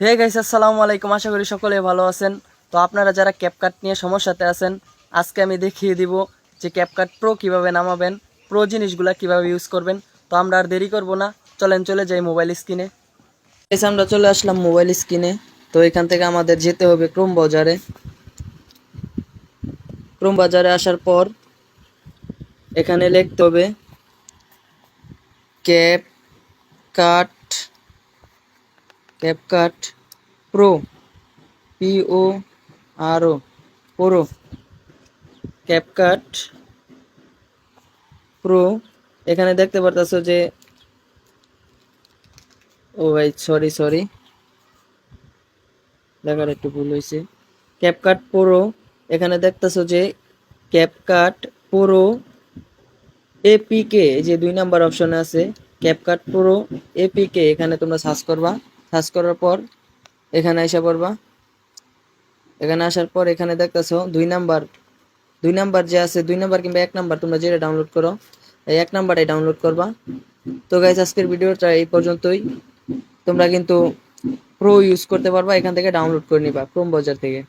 Hey guys আসসালামু আলাইকুম। আশা করি সকলে ভালো আছেন। তো আপনারা যারা ক্যাপকাট নিয়ে সমস্যাতে আছেন, আজকে আমি দেখিয়ে দিব যে ক্যাপকাট প্রো কীভাবে নামাবেন প্রো জিনিসগুলা কীভাবে ইউজ করবেন। তো আমরা আর দেরি করব না। চলেন, চলে যাই মোবাইল স্ক্রিনে এসে আমরা চলে আসলাম মোবাইল স্ক্রিনে তো এখান থেকে আমাদের যেতে হবে ক্রোম বাজারে। ক্রোম বাজারে আসার পর এখানে লিখতে হবে cap cut CapCut pro P O R O pro CapCut pro এখানে দেখতে পারতেছো যে, ও ভাই সরি সরি লেখার একটু ভুল হয়েছে। ক্যাপকাট প্রো এখানে দেখতেছো যে ক্যাপকাট প্রো এপিকে যে দুই নাম্বার অপশনে আছে। ক্যাপকাট প্রো এপিকে এখানে তোমরা সার্চ করবা। সার্চ করার পর এখানে এসে পড়বা। এখানে আসার পর এখানে দেখতেছ দুই নাম্বার দুই নাম্বার যে আছে, দুই নাম্বার কিংবা এক নাম্বার তোমরা যেটা ডাউনলোড করো, এই এক নাম্বারটাই ডাউনলোড করবা। তো গাইজ আজকের ভিডিওটা এই পর্যন্তই। তোমরা কিন্তু প্রো ইউজ করতে পারবা, এখান থেকে ডাউনলোড করে নিবা ক্রোম বাজার থেকে।